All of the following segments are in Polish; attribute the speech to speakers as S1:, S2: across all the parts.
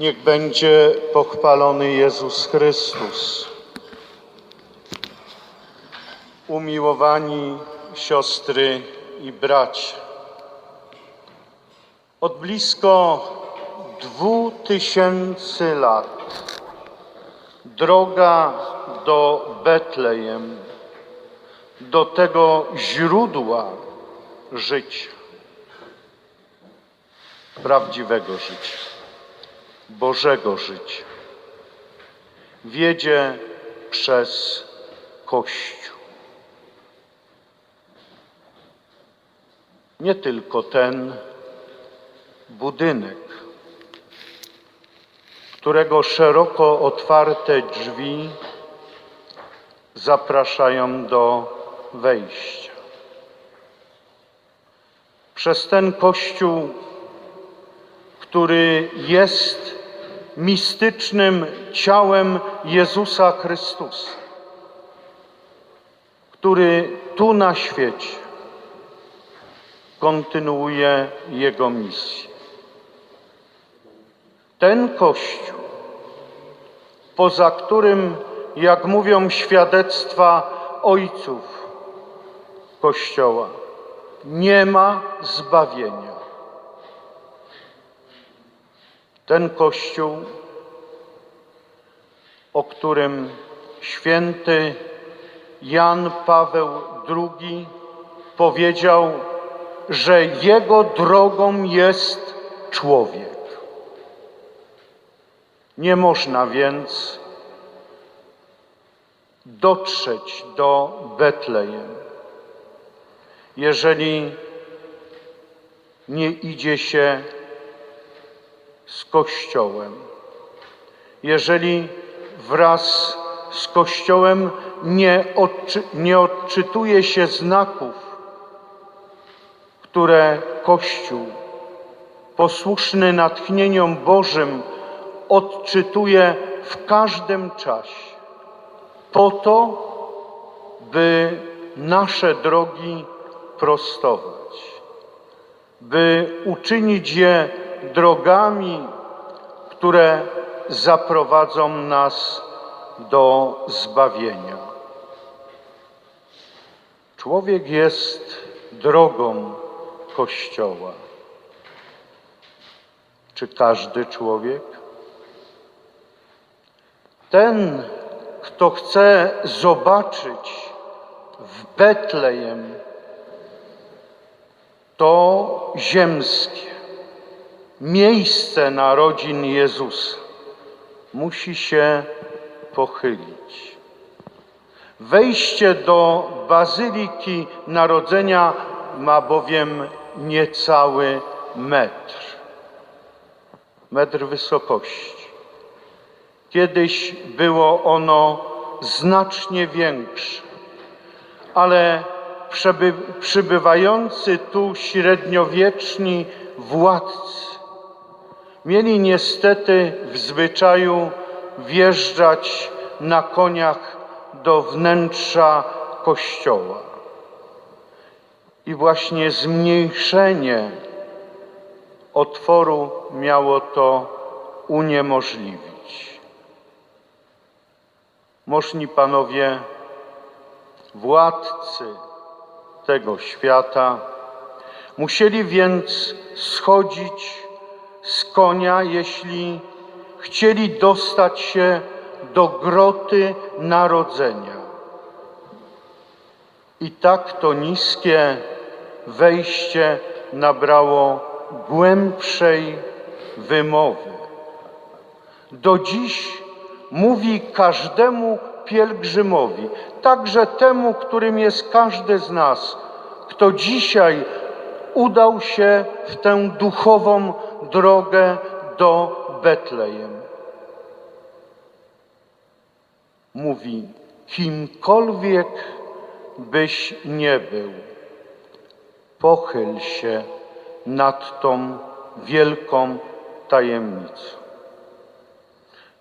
S1: Niech będzie pochwalony Jezus Chrystus. Umiłowani siostry i bracia, od blisko dwóch tysięcy lat droga do Betlejem, do tego źródła życia, prawdziwego życia, Bożego życia, wiedzie przez Kościół. Nie tylko ten budynek, którego szeroko otwarte drzwi zapraszają do wejścia. Przez ten Kościół, który jest mistycznym ciałem Jezusa Chrystusa, który tu na świecie kontynuuje Jego misję. Ten Kościół, poza którym, jak mówią świadectwa ojców Kościoła, nie ma zbawienia. Ten Kościół, o którym święty Jan Paweł II powiedział, że jego drogą jest człowiek. Nie można więc dotrzeć do Betlejem, jeżeli nie idzie się z Kościołem, jeżeli wraz z Kościołem nie, odczy, nie odczytuje się znaków, które Kościół, posłuszny natchnieniom Bożym, odczytuje w każdym czasie, po to, by nasze drogi prostować, by uczynić je drogami, które zaprowadzą nas do zbawienia. Człowiek jest drogą Kościoła. Czy każdy człowiek? Ten, kto chce zobaczyć w Betlejem to ziemskie miejsce narodzin Jezusa, musi się pochylić. Wejście do Bazyliki Narodzenia ma bowiem niecały metr, metr wysokości. Kiedyś było ono znacznie większe, ale przeby, przybywający tu średniowieczni władcy mieli niestety w zwyczaju wjeżdżać na koniach do wnętrza kościoła. I właśnie zmniejszenie otworu miało to uniemożliwić. Możni panowie, władcy tego świata, musieli więc schodzić z konia, jeśli chcieli dostać się do groty narodzenia. I tak to niskie wejście nabrało głębszej wymowy. Do dziś mówi każdemu pielgrzymowi, także temu, którym jest każdy z nas, kto dzisiaj udał się w tę duchową drogę do Betlejem. Mówi, kimkolwiek byś nie był, pochyl się nad tą wielką tajemnicą.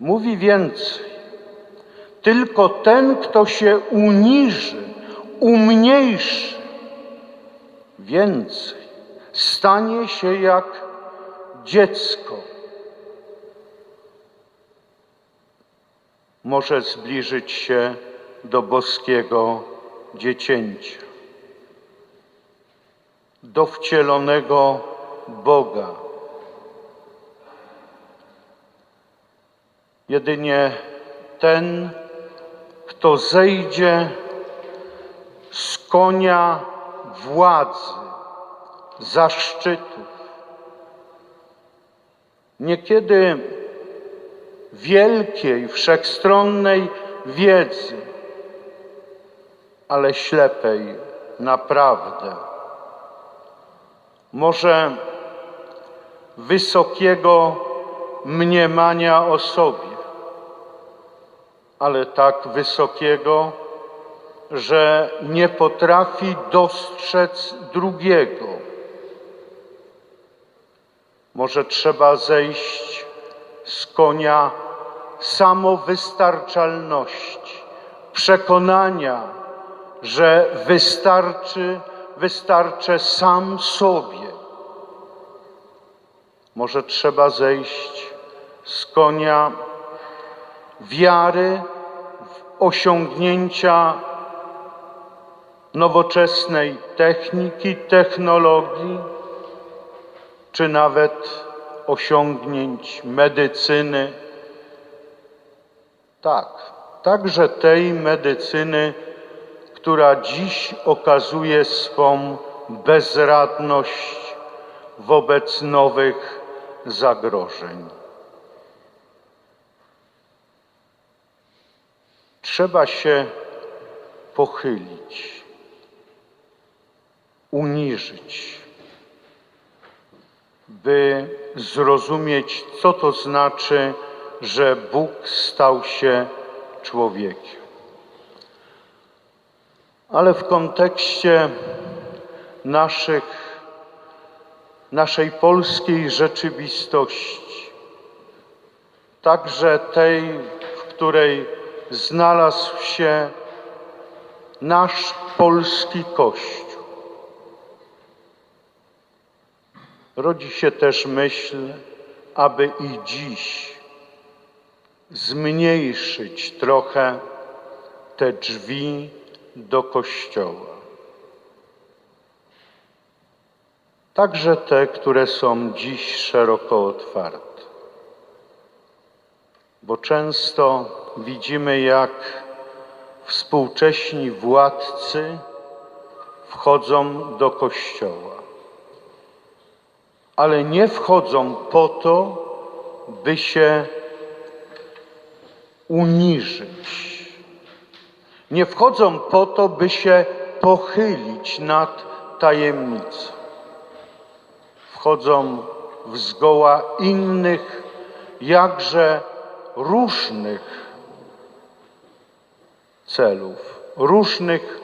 S1: Mówi więcej, tylko ten, kto się uniży, umniejszy, więcej, stanie się jak dziecko, może zbliżyć się do boskiego dziecięcia, do wcielonego Boga. Jedynie ten, kto zejdzie z konia władzy, zaszczytów, niekiedy wielkiej, wszechstronnej wiedzy, ale ślepej naprawdę. Może wysokiego mniemania o sobie, ale tak wysokiego, że nie potrafi dostrzec drugiego. Może trzeba zejść z konia samowystarczalności, przekonania, że wystarczy, wystarczę sam sobie. Może trzeba zejść z konia wiary w osiągnięcia nowoczesnej techniki, technologii, czy nawet osiągnięć medycyny. Tak, także tej medycyny, która dziś okazuje swą bezradność wobec nowych zagrożeń. Trzeba się pochylić, uniżyć, by zrozumieć, co to znaczy, że Bóg stał się człowiekiem. Ale w kontekście naszych, naszej polskiej rzeczywistości, także tej, w której znalazł się nasz polski Kościół. Rodzi się też myśl, aby i dziś zmniejszyć trochę te drzwi do Kościoła. Także te, które są dziś szeroko otwarte. Bo często widzimy, jak współcześni władcy wchodzą do Kościoła, ale nie wchodzą po to, by się uniżyć. Nie wchodzą po to, by się pochylić nad tajemnicą. Wchodzą w zgoła innych, jakże różnych celów, różnych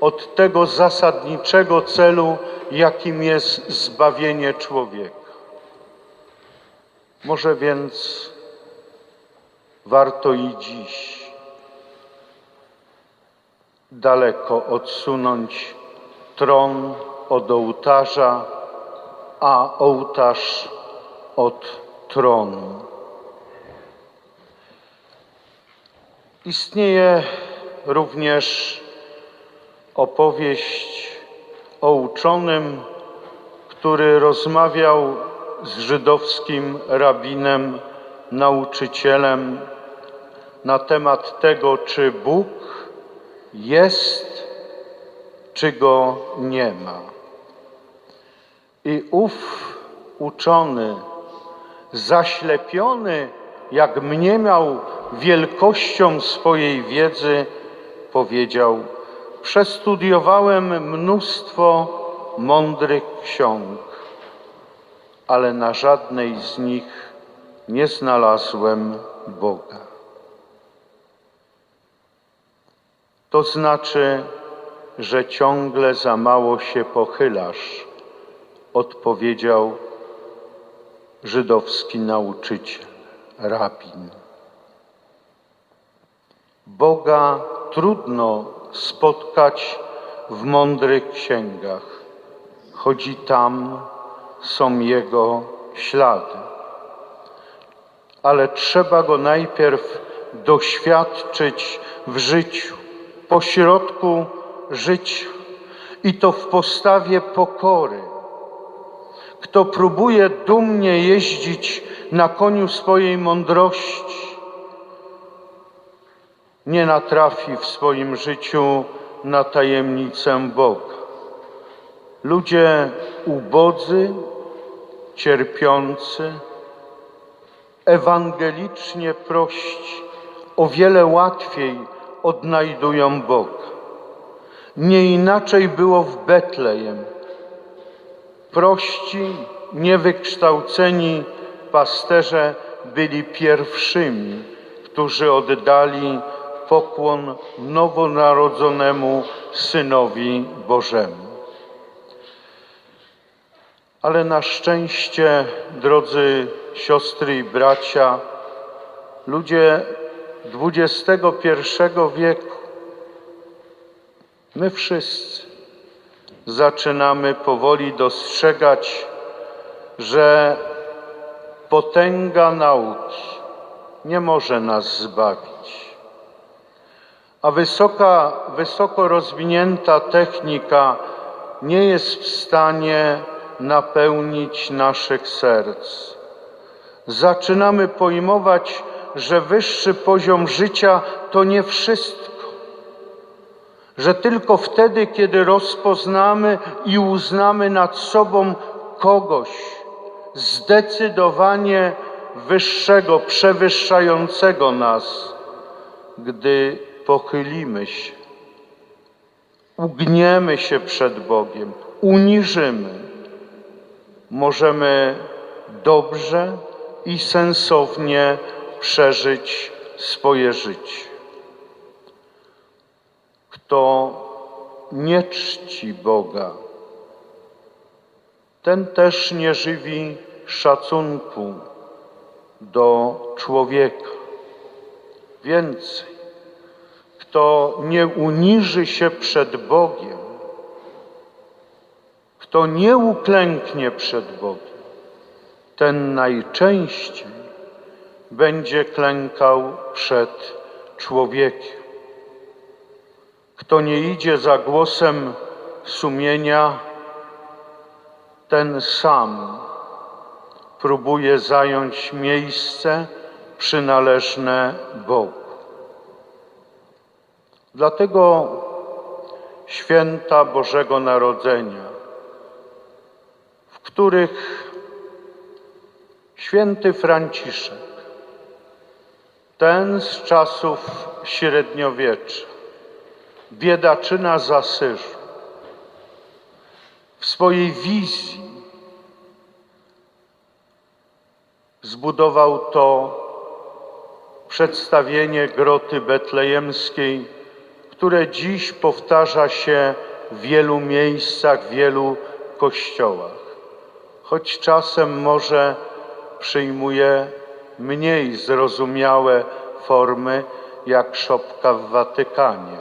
S1: od tego zasadniczego celu, jakim jest zbawienie człowieka. Może więc warto i dziś daleko odsunąć tron od ołtarza, a ołtarz od tronu. Istnieje również opowieść o uczonym, który rozmawiał z żydowskim rabinem, nauczycielem na temat tego, czy Bóg jest, czy go nie ma. I ów uczony, zaślepiony, jak mniemał wielkością swojej wiedzy, powiedział: Przestudiowałem mnóstwo mądrych ksiąg, ale na żadnej z nich nie znalazłem Boga. To znaczy, że ciągle za mało się pochylasz, odpowiedział żydowski nauczyciel, rabin. Boga trudno spotkać w mądrych księgach, choć i tam są Jego ślady. Ale trzeba Go najpierw doświadczyć w życiu, pośrodku życia i to w postawie pokory. Kto próbuje dumnie jeździć na koniu swojej mądrości, nie natrafi w swoim życiu na tajemnicę Boga. Ludzie ubodzy, cierpiący, ewangelicznie prości, o wiele łatwiej odnajdują Boga. Nie inaczej było w Betlejem. Prości, niewykształceni pasterze byli pierwszymi, którzy oddali pokłon nowonarodzonemu Synowi Bożemu. Ale na szczęście, drodzy siostry i bracia, ludzie XXI wieku, my wszyscy zaczynamy powoli dostrzegać, że potęga nauki nie może nas zbawić, a wysoka, wysoko rozwinięta technika nie jest w stanie napełnić naszych serc. Zaczynamy pojmować, że wyższy poziom życia to nie wszystko, że tylko wtedy, kiedy rozpoznamy i uznamy nad sobą kogoś zdecydowanie wyższego, przewyższającego nas, gdy pochylimy się, ugniemy się przed Bogiem, uniżymy, możemy dobrze i sensownie przeżyć swoje życie. Kto nie czci Boga, ten też nie żywi szacunku do człowieka. Więcej, kto nie uniży się przed Bogiem, kto nie uklęknie przed Bogiem, ten najczęściej będzie klękał przed człowiekiem. Kto nie idzie za głosem sumienia, ten sam próbuje zająć miejsce przynależne Bogu. Dlatego święta Bożego Narodzenia, w których święty Franciszek, ten z czasów średniowiecza, biedaczyna z Asyżu, w swojej wizji zbudował to przedstawienie groty betlejemskiej, które dziś powtarza się w wielu miejscach, w wielu kościołach, choć czasem może przyjmuje mniej zrozumiałe formy, jak szopka w Watykanie.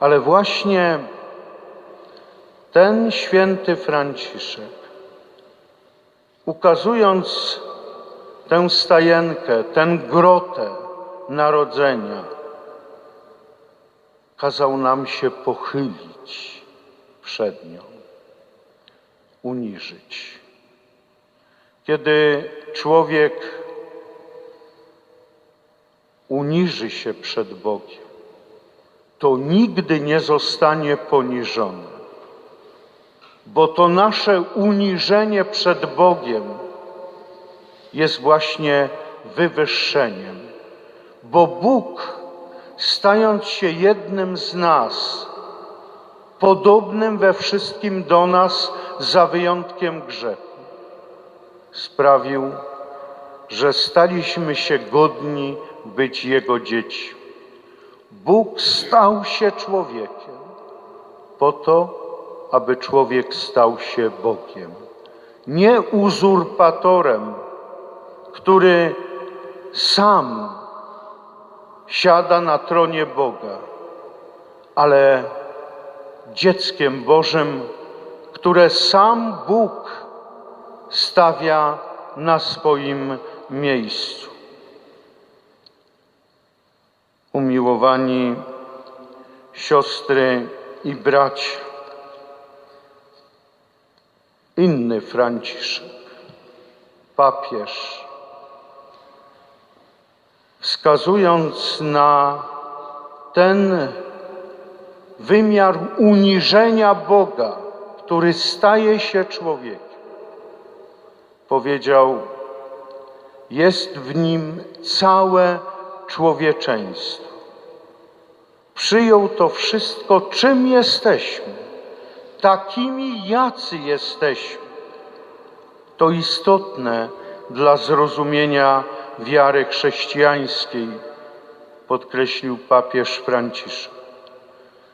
S1: Ale właśnie ten święty Franciszek, ukazując tę stajenkę, tę grotę narodzenia, kazał nam się pochylić przed nią, uniżyć. Kiedy człowiek uniży się przed Bogiem, to nigdy nie zostanie poniżony, bo to nasze uniżenie przed Bogiem jest właśnie wywyższeniem, bo Bóg, stając się jednym z nas, podobnym we wszystkim do nas, za wyjątkiem grzechu, sprawił, że staliśmy się godni być Jego dziećmi. Bóg stał się człowiekiem po to, aby człowiek stał się Bogiem. Nie uzurpatorem, który sam siada na tronie Boga, ale dzieckiem Bożym, które sam Bóg stawia na swoim miejscu. Umiłowani siostry i bracia, inny Franciszek, papież, wskazując na ten wymiar uniżenia Boga, który staje się człowiekiem, powiedział: Jest w nim całe człowieczeństwo. Przyjął to wszystko, czym jesteśmy, takimi jacy jesteśmy. To istotne dla zrozumienia wiary chrześcijańskiej, podkreślił papież Franciszek.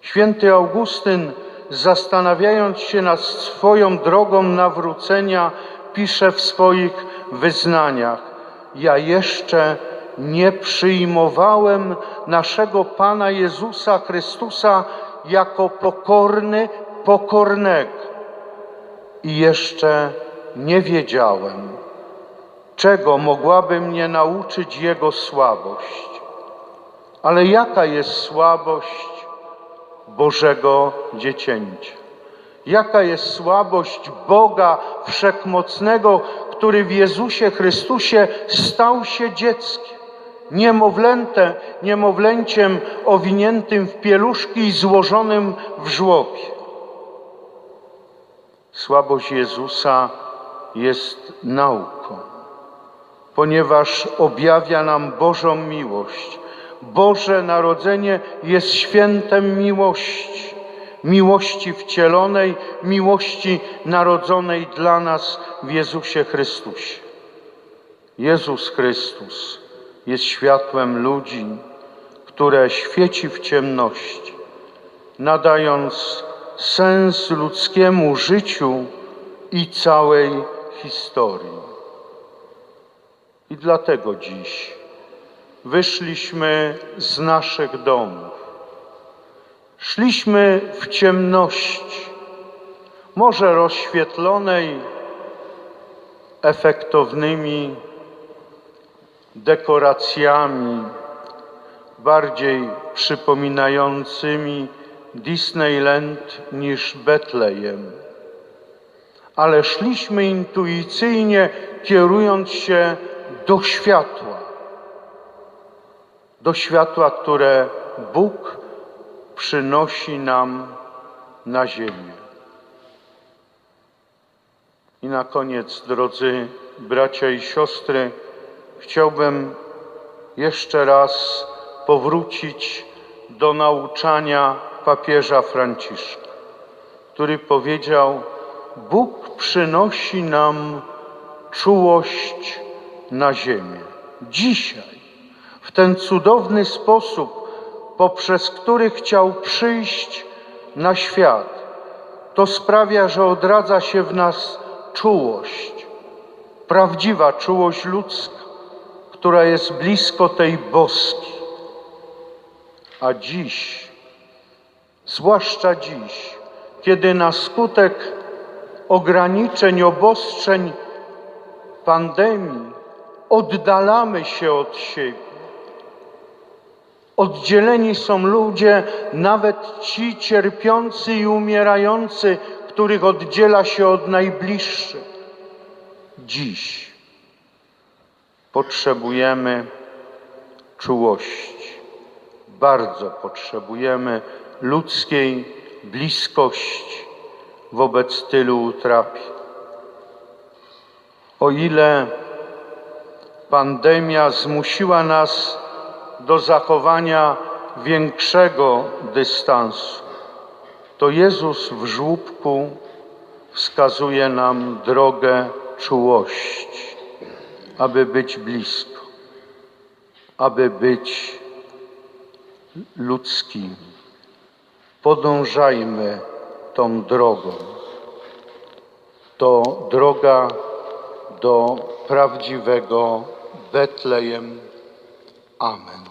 S1: Święty Augustyn, zastanawiając się nad swoją drogą nawrócenia, pisze w swoich wyznaniach: Ja jeszcze nie przyjmowałem naszego Pana Jezusa Chrystusa jako pokorny, pokornego. I jeszcze nie wiedziałem, czego mogłaby mnie nauczyć Jego słabość. Ale jaka jest słabość Bożego dziecięcia? Jaka jest słabość Boga Wszechmocnego, który w Jezusie Chrystusie stał się dzieckiem, niemowlęte, niemowlęciem owiniętym w pieluszki i złożonym w żłobie. Słabość Jezusa jest nauką, ponieważ objawia nam Bożą miłość. Boże Narodzenie jest świętem miłości, miłości wcielonej, miłości narodzonej dla nas w Jezusie Chrystusie. Jezus Chrystus jest światłem ludzi, które świeci w ciemności, nadając sens ludzkiemu życiu i całej historii. I dlatego dziś wyszliśmy z naszych domów. Szliśmy w ciemności, może rozświetlonej efektownymi dekoracjami, bardziej przypominającymi Disneyland niż Betlejem. Ale szliśmy intuicyjnie, kierując się do światła, do światła, które Bóg przynosi nam na ziemię. I na koniec, drodzy bracia i siostry, chciałbym jeszcze raz powrócić do nauczania papieża Franciszka, który powiedział: Bóg przynosi nam czułość na ziemię. Dzisiaj, w ten cudowny sposób, poprzez który chciał przyjść na świat, to sprawia, że odradza się w nas czułość, prawdziwa czułość ludzka, która jest blisko tej boskiej. A dziś, zwłaszcza dziś, kiedy na skutek ograniczeń, obostrzeń, pandemii oddalamy się od siebie, Oddzieleni są ludzie, nawet ci cierpiący i umierający, których oddziela się od najbliższych. Dziś potrzebujemy czułości, bardzo potrzebujemy ludzkiej bliskości wobec tylu utrapi. O ile pandemia zmusiła nas do zachowania większego dystansu, to Jezus w żłóbku wskazuje nam drogę czułości, aby być blisko, aby być ludzkimi. Podążajmy tą drogą. To droga do prawdziwego Betlejem. Amen.